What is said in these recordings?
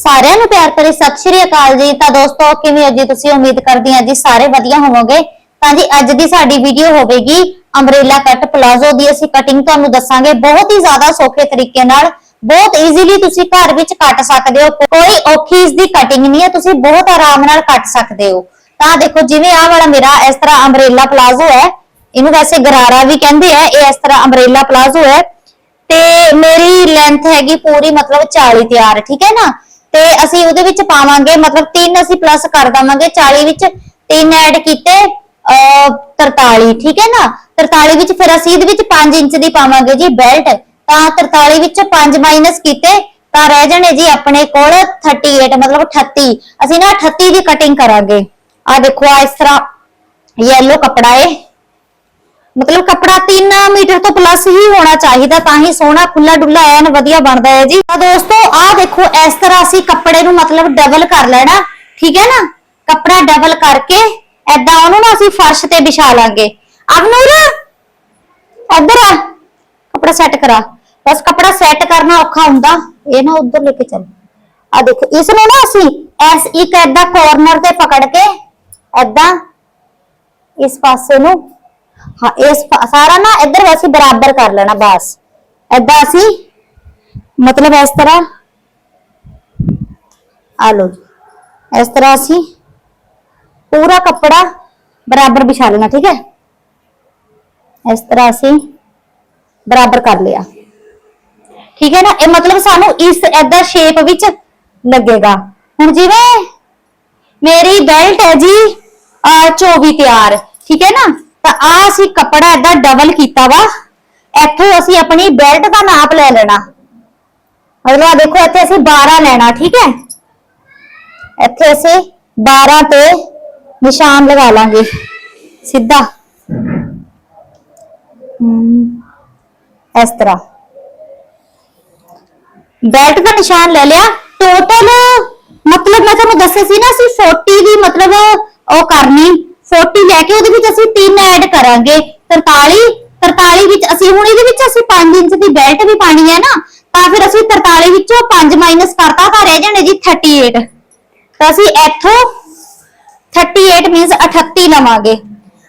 ਸਾਰਿਆਂ ਨੂੰ ਪਿਆਰ ਭਰੀ ਸਤਿ ਸ਼੍ਰੀ ਅਕਾਲ ਜੀ। ਤਾਂ ਦੋਸਤੋ, ਕਿਵੇਂ ਹੋ ਜੀ ਤੁਸੀਂ ਉਮੀਦ ਕਰਦੀ ਹਾਂ ਜੀ ਸਾਰੇ ਵਧੀਆ ਹੋਵੋਗੇ? ਤਾਂ ਜੀ ਅੱਜ ਦੀ ਸਾਡੀ ਵੀਡੀਓ ਹੋਵੇਗੀ ਅੰਬ੍ਰੇਲਾ ਕੱਟ ਪਲਾਜ਼ੋ ਦੀ। ਅਸੀਂ ਕਟਿੰਗ ਤੁਹਾਨੂੰ ਦੱਸਾਂਗੇ ਬਹੁਤ ਹੀ ਜ਼ਿਆਦਾ ਸੌਖੇ ਤਰੀਕੇ ਨਾਲ। ਬਹੁਤ ਈਜ਼ੀਲੀ ਤੁਸੀਂ ਘਰ ਵਿੱਚ ਕੱਟ ਸਕਦੇ ਹੋ। ਕੋਈ ਔਖੀ ਇਸ ਦੀ ਕਟਿੰਗ ਨਹੀਂ ਹੈ। ਤੁਸੀਂ ਬਹੁਤ ਆਰਾਮ ਨਾਲ ਕੱਟ ਸਕਦੇ ਹੋ। ਤਾਂ ਦੇਖੋ ਜਿਵੇਂ ਆਹ ਵਾਲਾ ਮੇਰਾ ਇਸ ਤਰ੍ਹਾਂ ਅੰਬ੍ਰੇਲਾ ਪਲਾਜ਼ੋ ਹੈ, ਇਹਨੂੰ ਵੈਸੇ ਗਰਾਰਾ ਵੀ ਕਹਿੰਦੇ ਆ, ਇਹ ਇਸ ਤਰ੍ਹਾਂ ਅੰਬ੍ਰੇਲਾ ਪਲਾਜ਼ੋ ਹੈ। ਤੇ ਮੇਰੀ ਲੈਂਥ ਹੈਗੀ ਪੂਰੀ ਮਤਲਬ 40 ਤਿਆਰ, ਠੀਕ ਹੈ ਨਾ? ਤੇ ਅਸੀਂ ਉਹਦੇ ਵਿੱਚ ਪਾਵਾਂਗੇ, ਮਤਲਬ 3 ਅਸੀਂ ਪਲੱਸ ਕਰ ਦਵਾਂਗੇ 40 ਵਿੱਚ 3 ਐਡ ਕੀਤੇ, ਅਹ 43 ਠੀਕ ਹੈ ਨਾ? 43 ਵਿੱਚ ਫਿਰ ਅਸੀਂ ਇਹਦੇ ਵਿੱਚ 5 ਇੰਚ ਦੀ ਪਾਵਾਂਗੇ ਜੀ ਬੈਲਟ ਤਾਂ 43 ਵਿੱਚ 5 ਮਾਈਨਸ ਕੀਤੇ, ਤਾਂ ਰਹਿ ਜਾਣੇ ਜੀ ਆਪਣੇ ਕੋਲ 38 ਮਤਲਬ 38 ਅਸੀਂ ਨਾ 38 ਦੀ ਕਟਿੰਗ ਕਰਾਂਗੇ। ਆ ਦੇਖੋ ਆ ਇਸ ਤਰ੍ਹਾਂ ਯੈਲੋ ਕਪੜਾ ਏ। ਮਤਲਬ ਕੱਪੜਾ 3 ਮੀਟਰ ਤੋਂ ਪਲੱਸ ਹੀ ਹੋਣਾ ਚਾਹੀਦਾ, ਤਾਂ ਹੀ ਸੋਹਣਾ ਖੁੱਲਾ ਡੁੱਲਾ ਐਨ ਵਧੀਆ ਬਣਦਾ ਹੈ ਜੀ। ਤਾਂ ਦੋਸਤੋ, ਆਹ ਦੇਖੋ, ਇਸ ਤਰ੍ਹਾਂ ਅਸੀਂ ਕੱਪੜੇ ਨੂੰ ਮਤਲਬ ਡਬਲ ਕਰ ਲੈਣਾ, ਠੀਕ ਹੈ ਨਾ? ਕੱਪੜਾ ਡਬਲ ਕਰਕੇ ਐਦਾਂ ਉਹਨੂੰ ਨਾ ਅਸੀਂ ਫਰਸ਼ ਤੇ ਵਿਛਾ ਲਾਂਗੇ। ਅਬਨੂਰ ਇੱਧਰ ਆ, ਕੱਪੜਾ ਸੈੱਟ ਕਰਾ। ਬਸ ਕੱਪੜਾ ਸੈੱਟ ਕਰਨਾ ਔਖਾ ਹੁੰਦਾ। ਇਹ ਨਾ ਉੱਧਰ ਲੈ ਕੇ ਚੱਲ। ਆ ਦੇਖੋ, ਇਸ ਨੂੰ ਨਾ ਅਸੀਂ ਐਸ ਇੱਕ ਐਦਾਂ ਕਾਰਨਰ ਤੇ ਪਕੜ ਕੇ ਐਦਾਂ ਇਸ ਪਾਸੇ ਨੂੰ। ਹਾਂ, ਇਸ ਪਾ- ਸਾਰਾ ਨਾ ਇੱਧਰ ਅਸੀਂ ਬਰਾਬਰ ਕਰ ਲੈਣਾ ਬਸ। ਏਦਾਂ ਅਸੀਂ, ਮਤਲਬ ਇਸ ਤਰ੍ਹਾਂ, ਆ ਲੋ ਇਸ ਤਰ੍ਹਾਂ ਅਸੀਂ ਪੂਰਾ ਕੱਪੜਾ ਬਰਾਬਰ ਵਿਛਾ ਲੈਣਾ, ਠੀਕ ਹੈ? ਇਸ ਤਰ੍ਹਾਂ ਅਸੀਂ ਬਰਾਬਰ ਕਰ ਲਿਆ। ਠੀਕ ਹੈ ਨਾ? ਇਹ ਮਤਲਬ ਸਾਨੂੰ ਇਸ, ਏਦਾਂ ਸ਼ੇਪ ਵਿੱਚ ਲੱਗੇਗਾ। ਹੁਣ ਜਿਵੇਂ ਮੇਰੀ ਬੈਲਟ ਹੈ ਜੀ ਆ 24 ਤਿਆਰ ਠੀਕ ਹੈ ਨਾ? ਤਾਂ ਆ ਅਸੀਂ ਕੱਪੜਾ ਏਦਾਂ ਡਬਲ ਕੀਤਾ ਵਾ। ਇੱਥੇ ਅਸੀਂ ਆਪਣੀ ਬੈਲਟ ਦਾ ਨਾਪ ਲੈ ਲੈਣਾ। ਮਤਲਬ ਆਹ ਦੇਖੋ ਇੱਥੇ ਅਸੀਂ 12 ਲੈਣਾ ਠੀਕ ਹੈ? ਇੱਥੇ ਅਸੀਂ 12 ਤੇ ਨਿਸ਼ਾਨ ਲਗਾ ਲਾਂਗੇ। ਸਿੱਧਾ। ਹਮ, ਇਸ ਤਰ੍ਹਾਂ। ਬੈਲਟ ਦਾ ਨਿਸ਼ਾਨ ਲੈ ਲਿਆ। ਟੋਟਲ ਮਤਲਬ ਮੈਂ ਤੁਹਾਨੂੰ ਦੱਸਿਆ ਸੀ ਨਾ, ਅਸੀਂ 40 ਦੀ ਮਤਲਬ ਉਹ ਕਰਨੀ 40 ਲੈ ਕੇ ਉਹਦੇ ਵਿੱਚ ਅਸੀਂ 3 ਐਡ ਕਰਾਂਗੇ। 43 43 ਵਿੱਚ ਅਸੀਂ ਹੁਣ ਇਹਦੇ ਵਿੱਚ ਅਸੀਂ 5 ਇੰਚ ਦੀ ਬੈਲਟ ਵੀ ਪਾਣੀ ਹੈ ਨਾ, ਤਾਂ ਫਿਰ ਅਸੀਂ 43 ਵਿੱਚੋਂ 5 ਮਾਈਨਸ ਕਰਤਾ, ਤਾਂ ਰਹਿ ਜਾਣੇ ਜੀ 38 ਤਾਂ ਅਸੀਂ ਇੱਥੋਂ 38 ਮੀਨਸ 38 ਲਵਾਂਗੇ।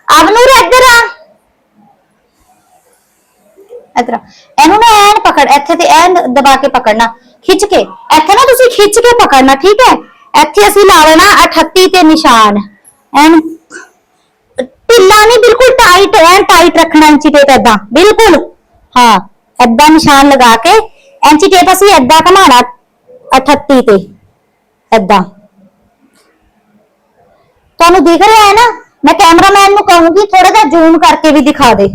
ਅਬਨੂਰ ਇੱਧਰ ਆ। ਇਤਰਾ ਇਹਨੂੰ ਨਾ ਐਨ ਪਕੜ, ਇੱਥੇ ਤੇ ਐਨ ਦਬਾ ਕੇ ਪਕੜਨਾ। ਖਿੱਚ ਕੇ। ਇੱਥੇ ਨਾ ਤੁਸੀਂ ਖਿੱਚ ਕੇ ਪਕੜਨਾ, ਠੀਕ ਹੈ? ਇੱਥੇ ਅਸੀਂ ਲਾ ਲੈਣਾ 38 ਤੇ ਨਿਸ਼ਾਨ। ਐਨ ਢਿੱਲਾ ਨਹੀਂ, ਬਿਲਕੁਲ ਟਾਈਟ ਐਨ ਟਾਈਟ ਰੱਖਣਾ ਇੰਚੀ ਟੇਪ ਏਦਾਂ, ਬਿਲਕੁਲ। ਹਾਂ, ਏਦਾਂ ਨਿਸ਼ਾਨ ਲਗਾ ਕੇ, ਇੰਚੀ ਟੇਪ ਅਸੀਂ ਏਦਾਂ ਘਮਾਣਾ 38 ਤੇ, ਏਦਾਂ। ਤੁਹਾਨੂੰ ਦਿਖ ਰਿਹਾ ਹੈ ਨਾ? ਮੈਂ ਕੈਮਰਾਮੈਨ ਨੂੰ ਕਹੂੰਗੀ ਥੋੜਾ ਜਿਹਾ ਜ਼ੂਮ ਕਰਕੇ ਵੀ ਦਿਖਾ ਦੇ।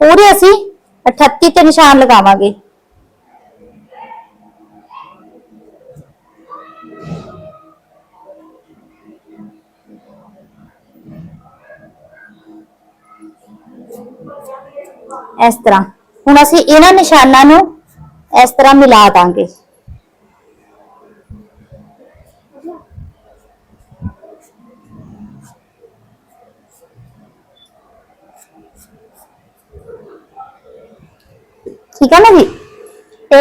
ਪੂਰੇ ਅਸੀਂ 38 ਤੇ ਨਿਸ਼ਾਨ ਲਗਾਵਾਂਗੇ। ਇਸ ਤਰ੍ਹਾਂ। ਹੁਣ ਅਸੀਂ ਇਹਨਾਂ ਨਿਸ਼ਾਨਾਂ ਨੂੰ ਇਸ ਤਰ੍ਹਾਂ ਮਿਲਾ ਦਾਂਗੇ। ਠੀਕ ਹੈ ਨਾ ਜੀ? ਤੇ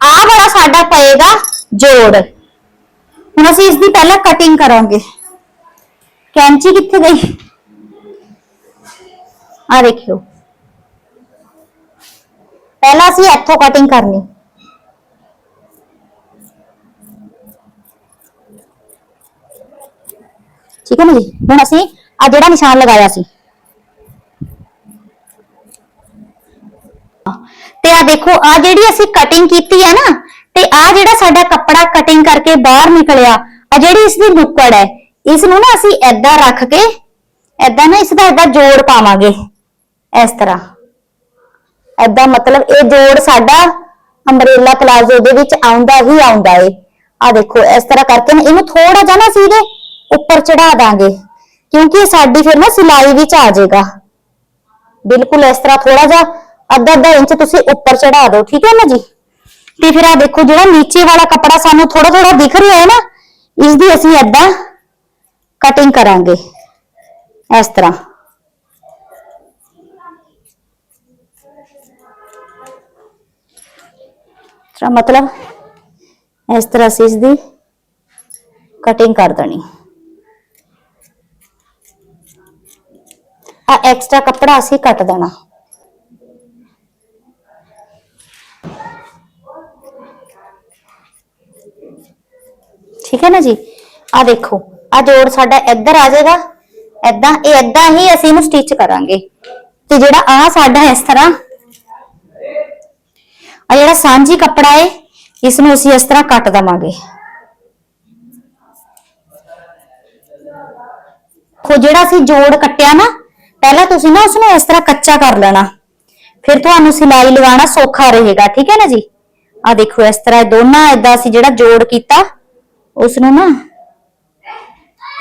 ਆ ਵਾਲਾ ਸਾਡਾ ਪਏਗਾ ਜੋੜ। ਹੁਣ ਅਸੀਂ ਇਸ ਦੀ ਪਹਿਲਾਂ ਕਟਿੰਗ ਕਰਾਂਗੇ। ਕੈਂਚੀ ਕਿੱਥੇ ਗਈ? ਆ ਦੇਖਿਓ। ਪਹਿਲਾਂ ਅਸੀਂ ਇੱਥੋਂ ਕਟਿੰਗ ਕਰਨੀ। ਠੀਕ ਹੈ ਨਾ ਜੀ? ਹੁਣ ਅਸੀਂ ਆ ਜਿਹੜਾ ਨਿਸ਼ਾਨ ਲਗਾਇਆ ਸੀ। ਤੇ ਆ ਦੇਖੋ ਆ ਜਿਹੜੀ ਅਸੀਂ ਕਟਿੰਗ ਕੀਤੀ ਹੈ ਨਾ, ਤੇ ਆ ਜਿਹੜਾ ਸਾਡਾ ਕੱਪੜਾ ਕਟਿੰਗ ਕਰਕੇ ਬਾਹਰ ਨਿਕਲਿਆ ਆ ਜਿਹੜੀ ਇਸ ਦੀ ਨੁੱਕੜ ਹੈ, ਇਸ ਨੂੰ ਨਾ ਅਸੀਂ ਐਦਾਂ ਰੱਖ ਕੇ ਐਦਾਂ ਨਾ ਇਸ ਦਾ ਐਦਾਂ ਜੋੜ ਪਾਵਾਂਗੇ, ਇਸ ਤਰ੍ਹਾਂ। ਐਦਾਂ ਮਤਲਬ ਇਹ ਜੋੜ ਸਾਡਾ ਅੰਬਰੇਲਾ ਪਲਾਜ਼ੋ ਦੇ ਵਿੱਚ ਆਉਂਦਾ ਹੀ ਆਉਂਦਾ ਏ। ਆ ਦੇਖੋ, ਇਸ ਤਰ੍ਹਾਂ ਕਰਕੇ ਨਾ ਇਹਨੂੰ ਥੋੜਾ ਜਿਹਾ ਨਾ ਅਸੀਂ ਉੱਪਰ ਚੜਾ ਦਾਂਗੇ, ਕਿਉਂਕਿ ਇਹ ਸਾਡੀ ਫਿਰ ਨਾ ਸਿਲਾਈ ਵਿੱਚ ਆ ਜਾਏਗਾ। ਬਿਲਕੁਲ ਇਸ ਤਰ੍ਹਾਂ ਥੋੜਾ ਜਿਹਾ ਅੱਧਾ ਅੱਧਾ ਇੰਚ ਤੁਸੀਂ ਉੱਪਰ ਚੜਾ ਦਿਓ, ਠੀਕ ਹੈ ਨਾ ਜੀ? ਤੇ ਫਿਰ ਆ ਦੇਖੋ, ਜਿਹੜਾ ਨੀਚੇ ਵਾਲਾ ਕੱਪੜਾ ਸਾਨੂੰ ਥੋੜਾ ਥੋੜਾ ਦਿਖ ਰਿਹਾ ਹੈ ਨਾ, ਇਸ ਦੀ ਅਸੀਂ ਏਦਾਂ ਕਟਿੰਗ ਕਰਾਂਗੇ, ਇਸ ਤਰ੍ਹਾਂ। ਤਾਂ ਮਤਲਬ ਇਸ ਤਰ੍ਹਾਂ ਅਸੀਂ ਇਸ ਦੀ ਕਟਿੰਗ ਕਰ ਦੇਣੀ। ਆ ਐਕਸਟਰਾ ਕੱਪੜਾ ਅਸੀਂ ਕੱਟ ਦੇਣਾ। ਠੀਕ ਹੈ ਨਾ ਜੀ? ਆ ਦੇਖੋ ਆ ਜੋੜ ਸਾਡਾ ਇੱਧਰ ਆ ਜਾਏਗਾ। ਐਦਾਂ ਇਹ ਐਦਾਂ ਹੀ ਅਸੀਂ ਇਹਨੂੰ ਸਟਿਚ ਕਰਾਂਗੇ। ਤੇ ਜਿਹੜਾ ਆ ਸਾਡਾ ਇਸ ਤਰ੍ਹਾਂ ਆ ਜਿਹੜਾ ਸਾਂਝੀ ਕੱਪੜਾ ਹੈ ਇਸ ਨੂੰ ਅਸੀਂ ਇਸ ਤਰ੍ਹਾਂ ਕੱਟ ਦਵਾਂਗੇ। ਕੋ ਜਿਹੜਾ ਅਸੀਂ ਜੋੜ ਕੱਟਿਆ ਨਾ, ਪਹਿਲਾਂ ਤੁਸੀਂ ਨਾ ਉਸ ਨੂੰ ਇਸ ਤਰ੍ਹਾਂ ਕੱਚਾ ਕਰ ਲੈਣਾ। ਫਿਰ ਤੁਹਾਨੂੰ ਸਿਲਾਈ ਲਗਾਉਣਾ ਸੌਖਾ ਰਹੇਗਾ, ਠੀਕ ਹੈ ਨਾ ਜੀ? ਆ ਦੇਖੋ, ਇਸ ਤਰ੍ਹਾਂ ਦੋਨਾਂ ਏਦਾਂ ਅਸੀਂ ਜਿਹੜਾ ਜੋੜ ਕੀਤਾ ਉਸ ਨੂੰ ਨਾ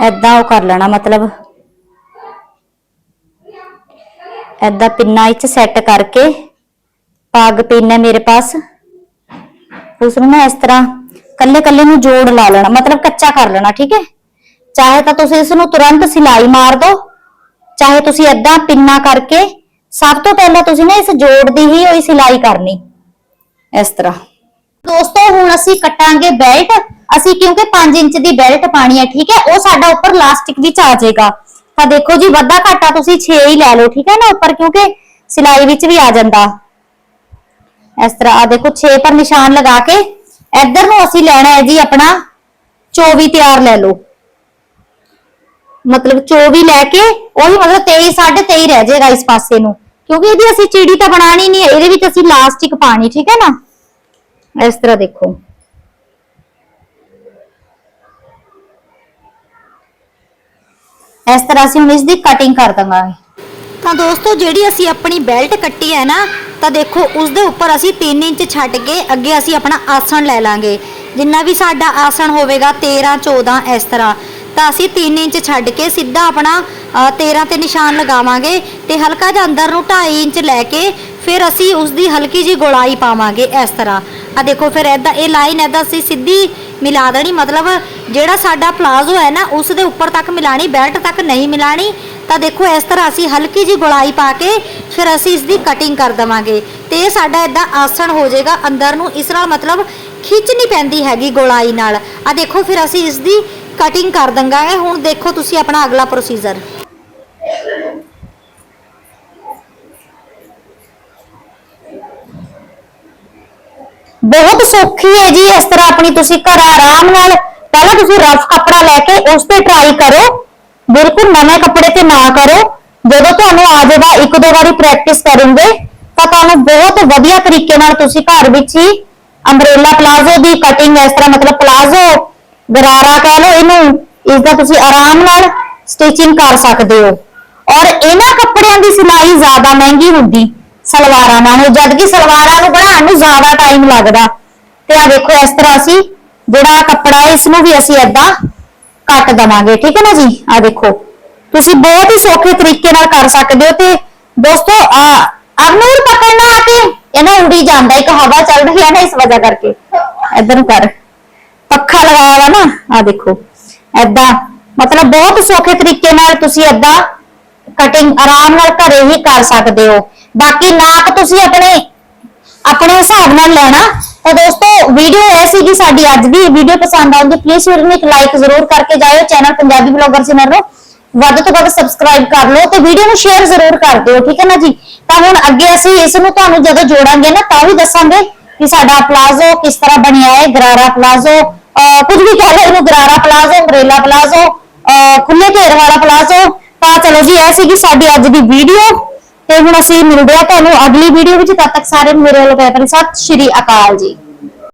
ਏਦਾਂ ਉਹ ਕਰ ਲੈਣਾ, ਮਤਲਬ ਏਦਾਂ ਪਿੰਨਾ ਵਿੱਚ ਸੈੱਟ ਕਰਕੇ ਪੱਗ ਪਿੰਨ ਹੈ ਮੇਰੇ ਪਾਸ। ਉਸ ਨੂੰ ਨਾ ਇਸ ਤਰ੍ਹਾਂ ਕੱਲੇ ਕੱਲੇ ਨੂੰ ਜੋੜ ਲਾ ਲੈਣਾ, ਮਤਲਬ ਕੱਚਾ ਕਰ ਲੈਣਾ, ਠੀਕ ਹੈ? ਚਾਹੇ ਤਾਂ ਤੁਸੀਂ ਇਸ ਨੂੰ ਤੁਰੰਤ ਸਿਲਾਈ ਮਾਰ ਦਿਓ ਚਾਹੇ ਤੁਸੀਂ ਏਦਾਂ ਪਿੰਨਾ ਕਰਕੇ, ਸਭ ਤੋਂ ਪਹਿਲਾਂ ਤੁਸੀਂ ਨਾ ਇਸ ਜੋੜ ਦੀ ਹੀ ਹੋਈ ਸਿਲਾਈ ਕਰਨੀ, ਇਸ ਤਰ੍ਹਾਂ। ਦੋਸਤੋ, ਹੁਣ ਅਸੀਂ ਕੱਟਾਂਗੇ ਬੈਲਟ। ਅਸੀਂ ਕਿਉਂਕਿ 5 ਇੰਚ ਦੀ ਬੈਲਟ ਪਾਣੀ ਹੈ, ਠੀਕ ਹੈ? ਉਹ ਸਾਡਾ ਉੱਪਰ ਲਾਸਟਿਕ ਵਿੱਚ ਆ ਜਾਏਗਾ। ਤਾਂ ਦੇਖੋ ਜੀ, ਵੱਧਾ ਘਾਟਾ ਤੁਸੀਂ 6 ਹੀ ਲੈ ਲਓ, ਠੀਕ ਹੈ ਨਾ? ਉੱਪਰ ਕਿਉਂਕਿ ਸਿਲਾਈ ਵਿੱਚ ਵੀ ਆ ਜਾਂਦਾ। ਇਸ ਤਰ੍ਹਾਂ ਆ ਦੇਖੋ 6 ਪਰ ਨਿਸ਼ਾਨ ਲਗਾ ਕੇ ਇੱਧਰ ਨੂੰ ਅਸੀਂ ਲੈਣਾ ਹੈ ਜੀ ਆਪਣਾ 24 ਤਿਆਰ ਲੈ ਲਓ। ਮਤਲਬ 24 ਲੈ ਕੇ ਉਹੀ ਮਤਲਬ 23 23.5 ਰਹਿ ਜਾਏਗਾ ਇਸ ਪਾਸੇ ਨੂੰ। ਕਿਉਂਕਿ ਇਹਦੀ ਅਸੀਂ ਚੀੜੀ ਤਾਂ ਬਣਾਣੀ ਨਹੀਂ ਇਹਦੇ ਵਿੱਚ ਅਸੀਂ ਲਾਸਟਿਕ ਪਾਣੀ ਠੀਕ ਹੈ ਨਾ? ਇਸ ਤਰ੍ਹਾਂ ਦੇਖੋ। ਇਸ ਤਰ੍ਹਾਂ ਅਸੀਂ ਹੁਣ ਇਸ ਦੀ ਕਟਿੰਗ ਕਰ ਦਵਾਂਗੇ। ਤਾਂ ਦੋਸਤੋ, ਜਿਹੜੀ ਅਸੀਂ ਆਪਣੀ ਬੈਲਟ ਕੱਟੀ ਹੈ ਨਾ ਤਾਂ ਦੇਖੋ ਉਸ ਦੇ ਉੱਪਰ ਅਸੀਂ 3 ਇੰਚ ਛੱਡ ਕੇ ਅੱਗੇ ਅਸੀਂ ਆਪਣਾ ਆਸਣ ਲੈ ਲਾਂਗੇ। ਜਿੰਨਾ ਵੀ ਸਾਡਾ ਆਸਣ ਹੋਵੇਗਾ 13 14 ਇਸ ਤਰ੍ਹਾਂ। ਤਾਂ ਅਸੀਂ 3 ਇੰਚ ਛੱਡ ਕੇ ਸਿੱਧਾ ਆਪਣਾ ਅ, 13 ਤੇ ਨਿਸ਼ਾਨ ਲਗਾਵਾਂਗੇ ਤੇ ਹਲਕਾ ਜਿਹਾ ਅੰਦਰ ਨੂੰ 2.5 ਇੰਚ ਲੈ ਕੇ ਫਿਰ ਅਸੀਂ ਉਸ ਦੀ ਹਲਕੀ ਜੀ ਗੋਲਾਈ ਪਾਵਾਂਗੇ ਇਸ ਤਰ੍ਹਾਂ। ਆ ਦੇਖੋ ਫਿਰ ਐਦਾਂ ਇਹ ਲਾਈਨ ਐਦਾਂ ਅਸੀਂ ਸਿੱਧੀ ਮਿਲਾ ਦੇਣੀ। ਮਤਲਬ ਜਿਹੜਾ ਸਾਡਾ ਪਲਾਜ਼ੋ ਹੈ ਨਾ ਉਸ ਦੇ ਉੱਪਰ ਤੱਕ ਮਿਲਾਣੀ ਬੈਲਟ ਤੱਕ ਨਹੀਂ ਮਿਲਾਣੀ। ਤਾਂ ਦੇਖੋ ਇਸ ਤਰ੍ਹਾਂ ਅਸੀਂ ਹਲਕੀ ਜੀ ਗੋਲਾਈ ਪਾ ਕੇ ਫਿਰ ਅਸੀਂ ਇਸ ਦੀ ਕਟਿੰਗ ਕਰ ਦਵਾਂਗੇ। ਤੇ ਇਹ ਸਾਡਾ ਇਦਾਂ ਆਸਣ ਹੋ ਜਾਏਗਾ ਅੰਦਰ ਨੂੰ, ਇਸ ਨਾਲ ਮਤਲਬ ਖਿੱਚ ਨਹੀਂ ਪੈਂਦੀ ਹੈਗੀ ਗੋਲਾਈ ਨਾਲ। ਆ ਦੇਖੋ ਫਿਰ ਅਸੀਂ ਇਸ ਦੀ ਕਟਿੰਗ ਕਰ ਦੰਗਾਂਗੇ ਹੁਣ ਦੇਖੋ ਤੁਸੀਂ ਆਪਣਾ ਅਗਲਾ ਪ੍ਰੋਸੀਜਰ ਬਹੁਤ ਸੌਖੀ ਹੈ ਜੀ ਇਸ ਤਰ੍ਹਾਂ ਆਪਣੀ ਤੁਸੀਂ ਘਰ ਆਰਾਮ ਨਾਲ, ਪਹਿਲਾਂ ਤੁਸੀਂ ਰਫ ਕੱਪੜਾ ਲੈ ਕੇ ਉਸ ਤੇ ਟਰਾਈ ਕਰੋ। ਬਿਲਕੁਲ ਨਵੇਂ ਕੱਪੜੇ ਤੇ ਨਾ ਕਰੋ। ਜਦੋਂ ਤੁਹਾਨੂੰ ਆ ਜਾਏਗਾ, ਇੱਕ ਦੋ ਵਾਰੀ ਪ੍ਰੈਕਟਿਸ ਕਰੋਗੇ, ਤਾਂ ਤੁਹਾਨੂੰ ਬਹੁਤ ਵਧੀਆ ਤਰੀਕੇ ਨਾਲ ਤੁਸੀਂ ਘਰ ਵਿੱਚ ਹੀ ਅੰਬ੍ਰੇਲਾ ਪਲਾਜ਼ੋ ਦੀ ਕਟਿੰਗ ਇਸ ਤਰ੍ਹਾਂ ਮਤਲਬ ਪਲਾਜ਼ੋ ਗਰਾਰਾ ਕਹਿ ਲਓ ਇਹਨੂੰ ਇਸ ਦਾ ਤੁਸੀਂ ਆਰਾਮ ਨਾਲ ਸਟਿਚਿੰਗ ਕਰ ਸਕਦੇ ਹੋ। ਔਰ ਇਹਨਾਂ ਕੱਪੜਿਆਂ ਦੀ ਸਿਲਾਈ ਜ਼ਿਆਦਾ ਮਹਿੰਗੀ ਹੁੰਦੀ। ਸਲਵਾਰਾਂ ਨਾਲੋਂ ਜਦ ਕਿ ਸਲਵਾਰਾਂ ਨੂੰ ਬਣਾਉਣ ਨੂੰ ਜ਼ਿਆਦਾ ਟਾਈਮ ਲੱਗਦਾ। ਤੇ ਆ ਦੇਖੋ ਇਸ ਤਰ੍ਹਾਂ ਅਸੀਂ, ਜਿਹੜਾ ਕੱਪੜਾ ਹੈ ਇਸ ਨੂੰ ਵੀ ਅਸੀਂ ਏਦਾਂ ਕੱਟ ਦਵਾਂਗੇ, ਠੀਕ ਹੈ ਨਾ ਜੀ? ਆ ਦੇਖੋ। ਤੁਸੀਂ ਬਹੁਤ ਹੀ ਸੌਖੇ ਤਰੀਕੇ ਨਾਲ ਕਰ ਸਕਦੇ ਹੋ ਤੇ ਦੋਸਤੋ ਆ ਅਗਨੂਰ ਪਕੜਨਾ ਆ ਕੇ ਇਹ ਉੜੀ ਜਾਂਦਾ, ਇੱਕ ਹਵਾ ਚੱਲ ਰਹੀ ਹੈ ਨਾ ਇਸ ਵਜ੍ਹਾ ਕਰਕੇ। ਇਧਰ ਨੂੰ ਕਰ। ਪੱਖਾ ਲਗਾਇਆ ਵਾ ਨਾ ਆ ਦੇਖੋ। ਏਦਾਂ ਮਤਲਬ ਬਹੁਤ ਸੌਖੇ ਤਰੀਕੇ ਨਾਲ ਤੁਸੀਂ ਏਦਾਂ ਕਟਿੰਗ ਆਰਾਮ ਨਾਲ ਘਰੇ ਹੀ ਕਰ ਸਕਦੇ ਹੋ। ਬਾਕੀ ਨਾਪ ਤੁਸੀਂ ਆਪਣੇ ਆਪਣੇ ਹਿਸਾਬ ਨਾਲ ਲੈਣਾ ਤਾਂ ਦੋਸਤੋ ਵੀਡੀਓ ਇਹ ਸੀਗੀ ਸਾਡੀ ਅੱਜ ਦੀ ਵੀਡੀਓ ਪਸੰਦ ਆਉਂਦੀ ਪਲੀਜ਼ ਵੀਡੀਓ ਨੂੰ ਇੱਕ ਲਾਈਕ ਜ਼ਰੂਰ ਕਰਕੇ ਜਾਇਓ ਚੈਨਲ ਪੰਜਾਬੀ ਬਲੌਗਰ ਸਿਮਰ ਨੂੰ ਵੱਧ ਤੋਂ ਵੱਧ ਸਬਸਕ੍ਰਾਈਬ ਕਰ ਲਓ ਤੇ ਵੀਡੀਓ ਨੂੰ ਸ਼ੇਅਰ ਜ਼ਰੂਰ ਕਰ ਦਿਓ, ਠੀਕ ਹੈ ਨਾ ਜੀ? ਤਾਂ ਹੁਣ ਅੱਗੇ ਅਸੀਂ ਇਸ ਨੂੰ ਤੁਹਾਨੂੰ ਜਦੋਂ ਜੋੜਾਂਗੇ ਨਾ, ਤਾਂ ਵੀ ਦੱਸਾਂਗੇ ਕਿ ਸਾਡਾ ਪਲਾਜ਼ੋ ਕਿਸ ਤਰ੍ਹਾਂ ਬਣਿਆ ਹੈ, ਗਰਾਰਾ ਪਲਾਜ਼ੋ, ਅਹ ਕੁਝ ਵੀ ਕਹਿ ਲਓ, ਇਹਨੂੰ ਗਰਾਰਾ ਪਲਾਜ਼ੋ ਅੰਬ੍ਰੇਲਾ ਪਲਾਜ਼ੋ ਖੁੱਲੇ ਘੇਰ ਵਾਲਾ ਪਲਾਜ਼ੋ। ਤਾਂ ਚਲੋ ਜੀ, ਇਹ ਸੀਗੀ ਸਾਡੀ ਅੱਜ ਦੀ ਵੀਡੀਓ ਤੇ ਹੁਣ ਅਸੀਂ ਮਿਲਦੇ ਆ ਤੁਹਾਨੂੰ ਅਗਲੀ ਵੀਡੀਓ ਵਿੱਚ, ਤਦ ਤੱਕ ਸਾਰੇ ਮੇਰੇ ਵੱਲੋਂ ਪਿਆਰ ਭਰੀ ਸਤਿ ਸ਼੍ਰੀ ਅਕਾਲ ਜੀ।